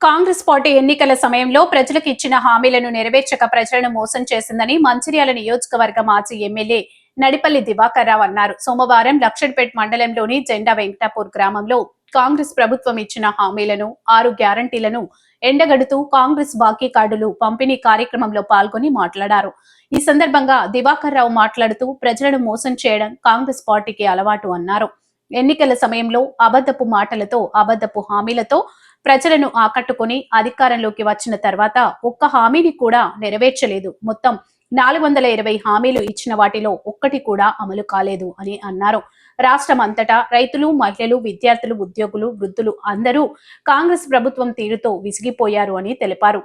Congress party ఎన్నికల సమయంలో ప్రజలకు ఇచ్చిన హామీలను నెరవేర్చక ప్రజలను మోసం చేసిందని మంచిర్యాల నియోజకవర్గ మాజీ ఎమ్మెల్యే నడిపల్లి దివాకర్ రావు అన్నారు. సోమవారం లక్షడ్పేట్ మండలంలోని జెండా వెంకటాపూర్ గ్రామంలో కాంగ్రెస్ ప్రభుత్వం ఇచ్చిన హామీలను ఆరు గ్యారంటీలను ఎండగడుతూ కాంగ్రెస్ బాకీ కార్డులు పంపిణీ కార్యక్రమంలో పాల్గొని మాట్లాడారు. ఈ సందర్భంగా దివాకర్ రావు మాట్లాడుతూ ప్రజలను మోసం చేయడం కాంగ్రెస్ పార్టీకి అలవాటు అన్నారు. ఎన్నికల సమయంలో అబద్ధపు మాటలతో అబద్ధపు హామీలతో ప్రజలను ఆకట్టుకుని అధికారంలోకి వచ్చిన తర్వాత ఒక్క హామీని కూడా నెరవేర్చలేదు. మొత్తం నాలుగు వందల ఇరవై హామీలు ఇచ్చిన వాటిలో ఒక్కటి కూడా అమలు కాలేదు అని అన్నారు. రాష్ట్రం అంతటా రైతులు మహిళలు విద్యార్థులు ఉద్యోగులు వృద్ధులు అందరూ కాంగ్రెస్ ప్రభుత్వం తీరుతో విసిగిపోయారు అని తెలిపారు.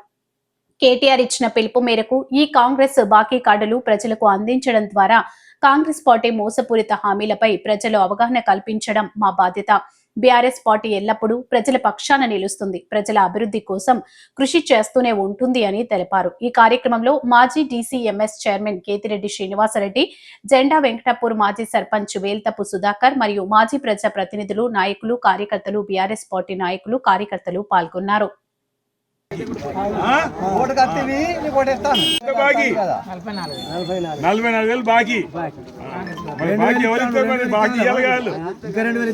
కేటీఆర్ ఇచ్చిన పిలుపు మేరకు ఈ కాంగ్రెస్ బాకీ కార్డులు ప్రజలకు అందించడం ద్వారా కాంగ్రెస్ పార్టీ మోసపూరిత హామీలపై ప్రజలు అవగాహన కల్పించడం మా బాధ్యత. బీఆర్ఎస్ పార్టీ ఎల్లప్పుడూ ప్రజల పక్షాన నిలుస్తుంది. ప్రజల అభివృద్ధి కోసం కృషి చేస్తూనే ఉంటుంది అని తెలిపారు. ఈ కార్యక్రమంలో మాజీ డీసీఎంఎస్ చైర్మన్ కేతిరెడ్డి శ్రీనివాసరెడ్డి జెండా వెంకటాపూర్ మాజీ సర్పంచ్ వేల్తపు సుధాకర్ మరియు మాజీ ప్రజా ప్రతినిధులు నాయకులు కార్యకర్తలు బీఆర్ఎస్ పార్టీ నాయకులు కార్యకర్తలు పాల్గొన్నారు. నలభై నాలుగు వేలు బాకీ. ఇంకా రెండు వేలు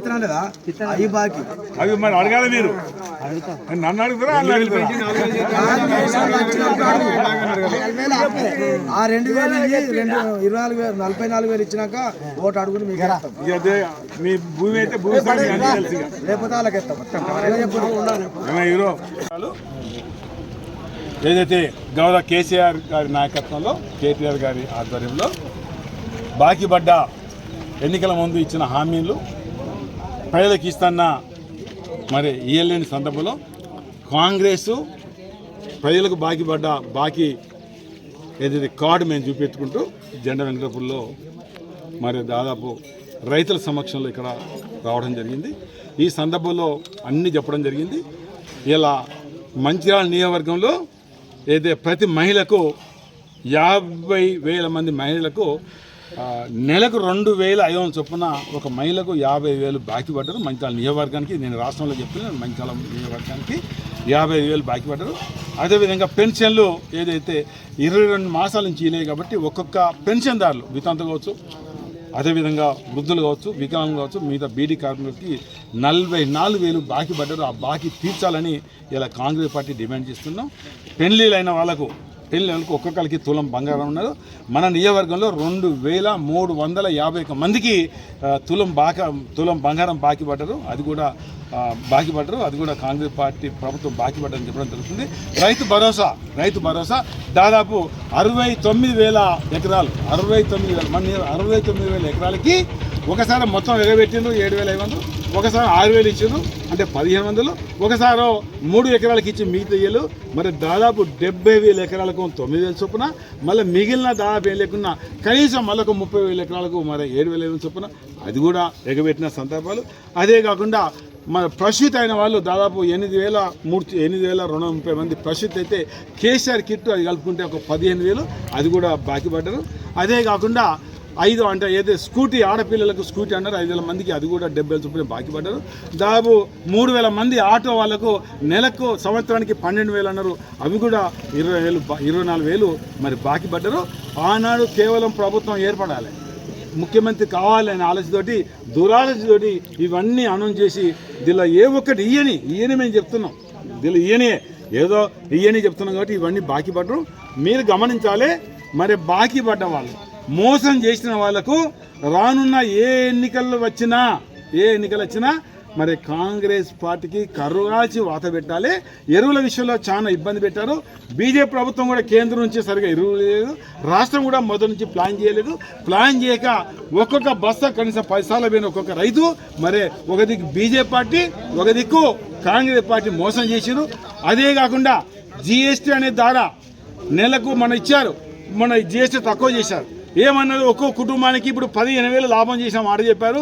అవి బాకీ అవి మరి అడగాలి మీరు నన్ను అడుగుతారా ఆ రెండు వేలు రెండు ఇరవై నాలుగు వేలు నలభై నాలుగు వేలు ఇచ్చినాక ఓటు అడుగుని మీకు మీ భూమి అయితే భూమి. లేకపోతే వాళ్ళకి ఇస్తాం ఏదైతే గౌరవ కేసీఆర్ గారి నాయకత్వంలో కేటీఆర్ గారి ఆధ్వర్యంలో బాకీ పడ్డ ఎన్నికల ముందు ఇచ్చిన హామీలు ప్రజలకు ఇస్తున్న మరి ఇయ్యలేని సందర్భంలో కాంగ్రెస్ ప్రజలకు బాకీ పడ్డ బాకీ ఏదైతే కార్డు మేము చూపెట్టుకుంటూ జెండా వెంకటపూర్లో మరి దాదాపు రైతుల సమక్షంలో ఇక్కడ రావడం జరిగింది. ఈ సందర్భంలో అన్నీ చెప్పడం జరిగింది. ఇలా మంచిర్యాల నియోజకవర్గంలో అయితే ప్రతి మహిళకు యాభై వేల మంది మహిళలకు నెలకు రెండు వేల ఐదు వందల చొప్పున ఒక మహిళకు యాభై వేలు బాకీ పడ్డారు. మంచాల నియోజకవర్గానికి నేను రాష్ట్రంలో చెప్తున్నాను మంచాల నియోజకవర్గానికి యాభై వేలు బాకీ పడ్డారు. అదేవిధంగా పెన్షన్లు ఏదైతే ఇరవై రెండు మాసాల నుంచి ఇనాయి కాబట్టి ఒక్కొక్క పెన్షన్దారులు వితంతు కావచ్చు అదేవిధంగా వృద్ధులు కావచ్చు వికలాంగులు కావచ్చు మిగతా బీడీ కార్మికులకి నలభై నాలుగు వేలు బాకీ పడ్డారు. ఆ బాకీ తీర్చాలని ఇలా కాంగ్రెస్ పార్టీ డిమాండ్ చేస్తున్నాం. పెళ్ళిలైన వాళ్ళకు టెన్ లెవెల్కి ఒక్కొక్కరికి తులం బంగారం ఉన్నారు మన నియోజకవర్గంలో రెండు వేల మూడు వందల యాభై ఒక్క మందికి తులం బాక తులం బంగారం బాకీ పడ్డారు. అది కూడా బాకీ పడ్డారు. అది కూడా కాంగ్రెస్ పార్టీ ప్రభుత్వం బాకీ పడ్డని చెప్పడం జరుగుతుంది. రైతు భరోసా రైతు భరోసా దాదాపు అరవై తొమ్మిది వేల ఎకరాలు అరవై తొమ్మిది వేల మన అరవై తొమ్మిది వేల ఎకరాలకి ఒకసారి మొత్తం ఎగబెట్టిండు ఏడు వేల ఐదు వందలు ఒకసారి ఆరు వేలు ఇచ్చిండు అంటే పదిహేను వందలు. ఒకసారి మూడు ఎకరాలకు ఇచ్చి మిగతా మరి దాదాపు డెబ్బై వేల ఎకరాలకు తొమ్మిది వేల చొప్పున మళ్ళీ మిగిలిన దాదాపు ఏం లేకున్నా కనీసం మళ్ళీ ఒక ముప్పై వేల ఎకరాలకు మరి ఏడు వేల ఐదు చొప్పున అది కూడా ఎగబెట్టిన సందర్భాలు. అదే కాకుండా మన ప్రసూతి అయిన వాళ్ళు దాదాపు ఎనిమిది వేల మూడు ఎనిమిది వేల రెండు ముప్పై మంది ప్రసూతి అయితే కేసీఆర్ కిట్ అది కలుపుకుంటే ఒక పదిహేను వేలు అది కూడా బాకీ పడ్డారు. అదే కాకుండా ఐదు అంటే ఏదో స్కూటీ ఆడపిల్లలకు స్కూటీ అన్నారు ఐదు వేల మందికి అది కూడా డెబ్బై వేల చొప్పున బాకీ పడ్డారు దాదాపు మూడు వేల మంది ఆటో వాళ్ళకు నెలకు సంవత్సరానికి పన్నెండు వేలు అన్నారు. అవి కూడా ఇరవై వేలు ఇరవై నాలుగు వేలు మరి బాకీ పడ్డారు ఆనాడు కేవలం ప్రభుత్వం ఏర్పడాలి. ముఖ్యమంత్రి కావాలనే ఆలోచనతోటి దురాలోచనతోటి ఇవన్నీ అనౌన్స్ చేసి దీనిలో ఏ ఒక్కటి ఇయ్యని ఇయ్యని మేము చెప్తున్నాం. దీనిలో ఇయ్యనే ఏదో ఇయ్యని చెప్తున్నాం కాబట్టి ఇవన్నీ బాకీ పడరు మీరు గమనించాలి మరి బాకీ పడ్డ వాళ్ళు మోసం చేసిన వాళ్ళకు రానున్న ఏ ఎన్నికల్లో వచ్చినా ఏ ఎన్నికలు వచ్చినా మరి కాంగ్రెస్ పార్టీకి కర్రుగాచి వాత పెట్టాలి. ఎరువుల విషయంలో చాలా ఇబ్బంది పెట్టారు. బీజేపీ ప్రభుత్వం కూడా కేంద్రం నుంచి సరిగా ఎరువులు లేదు. రాష్ట్రం కూడా మొదటి నుంచి ప్లాన్ చేయలేదు. ప్లాన్ చేయక ఒక్కొక్క బస్తా కనీసం పైసాల పోయిన ఒక్కొక్క రైతు మరి ఒక దిక్కు బీజేపీ పార్టీ ఒక దిక్కు కాంగ్రెస్ పార్టీ మోసం చేసిరు అదే కాకుండా జిఎస్టీ అనే ద్వారా నెలకు మన ఇచ్చారు. మన జిఎస్టీ తక్కువ చేశారు. ఏమన్నారు ఒక్కో కుటుంబానికి ఇప్పుడు పదిహేను వేలు లాభం చేసాం మాట చెప్పారు.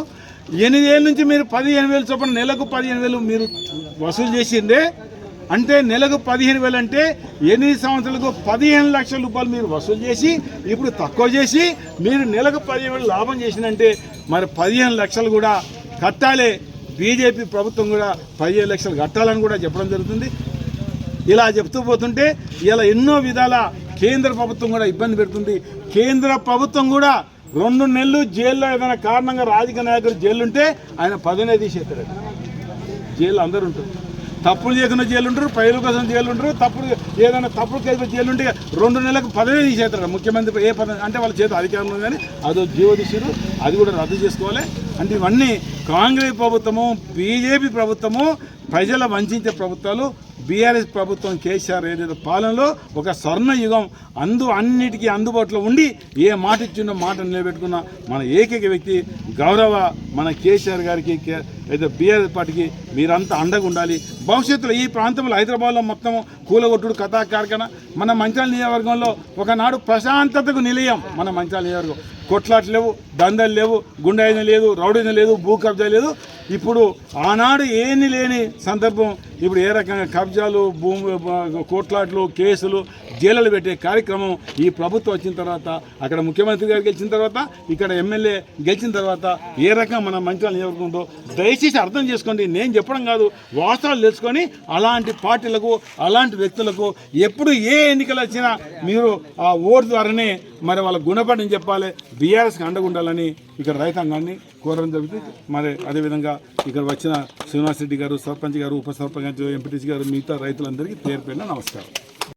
ఎనిమిది ఏళ్ళ నుంచి మీరు పదిహేను వేలు చొప్పున నెలకు పదిహేను వేలు మీరు వసూలు చేసిందే. అంటే నెలకు పదిహేను వేలు అంటే ఎనిమిది సంవత్సరాలకు పదిహేను లక్షల రూపాయలు మీరు వసూలు చేసి ఇప్పుడు తక్కువ చేసి మీరు నెలకు పదిహేను వేలు లాభం చేసినంటే మరి పదిహేను లక్షలు కూడా కట్టాలి. బీజేపీ ప్రభుత్వం కూడా పదిహేను లక్షలు కట్టాలని కూడా చెప్పడం జరుగుతుంది. ఇలా చెప్తూ పోతుంటే ఇలా ఎన్నో విధాల కేంద్ర ప్రభుత్వం కూడా ఇబ్బంది పెడుతుంది. కేంద్ర ప్రభుత్వం కూడా రెండు నెలలు జైల్లో ఏదైనా కారణంగా రాజకీయ నాయకులు జైలు ఉంటే ఆయన పదనే తీసేస్తాడు జైలు అందరూ ఉంటారు. తప్పులు చేయకుండా జైలు ఉంటారు పైరు కోసం జైలు ఉంటారు తప్పుడు ఏదైనా తప్పుడు కేసు జైలు ఉంటే రెండు నెలలకు పదవి తీసేస్తారు ముఖ్యమంత్రి ఏ పదవి అంటే వాళ్ళ చేత అధికారం కానీ అదో జీవోదిశుడు అది కూడా రద్దు చేసుకోవాలి. అంటే ఇవన్నీ కాంగ్రెస్ ప్రభుత్వము బీజేపీ ప్రభుత్వము ప్రజల వంచే ప్రభుత్వాలు బీఆర్ఎస్ ప్రభుత్వం కేసీఆర్ ఏదైతే పాలనలో ఒక స్వర్ణ యుగం అందు అన్నిటికీ అందుబాటులో ఉండి ఏ మాట ఇచ్చిండో మాట నిలబెట్టుకున్న మన ఏకైక వ్యక్తి గౌరవ మన కేసీఆర్ గారికి అయితే బీఆర్ఎస్ పార్టీకి మీరంతా అండగా ఉండాలి. భవిష్యత్తులో ఈ ప్రాంతంలో హైదరాబాద్లో మొత్తం కూలగొట్టుడు కథా కార్ఖాన మన మంచాల నియోజకవర్గంలో ఒకనాడు ప్రశాంతతకు నిలయం మన మంచాల నియోజకవర్గం. కొట్లాట్లు లేవు దందలు లేవు గుండాయిన లేదు రౌడీన లేదు భూ కబ్జా లేదు. ఇప్పుడు ఆనాడు ఏమీ లేని సందర్భం. ఇప్పుడు ఏ రకంగా కబ్జాలు భూమి కోట్లాట్లు కేసులు జైలులు పెట్టే కార్యక్రమం ఈ ప్రభుత్వం వచ్చిన తర్వాత అక్కడ ముఖ్యమంత్రి గారు గెలిచిన తర్వాత ఇక్కడ ఎమ్మెల్యే గెలిచిన తర్వాత ఏ రకంగా మన మంచిగా నియోజకవర్గంలో దయచేసి అర్థం చేసుకోండి. నేను చెప్పడం కాదు వాస్తవాలు తెలుసుకొని అలాంటి పార్టీలకు అలాంటి వ్యక్తులకు ఎప్పుడు ఏ ఎన్నికలు వచ్చినా మీరు ఆ ఓటు ద్వారానే మరి వాళ్ళ గుణపడిని చెప్పాలి. బీఆర్ఎస్కి అండగుండాలని ఇక్కడ రైతాంగాన్ని కోరడం జరుగుతుంది. మరి అదేవిధంగా ఇక్కడ వచ్చిన శ్రీనివాసరెడ్డి గారు సర్పంచ్ గారు ఉప సర్పంచ్ ఎంపీటీసీ గారు మిగతా రైతులందరికీ పేరు పేరున నమస్కారం.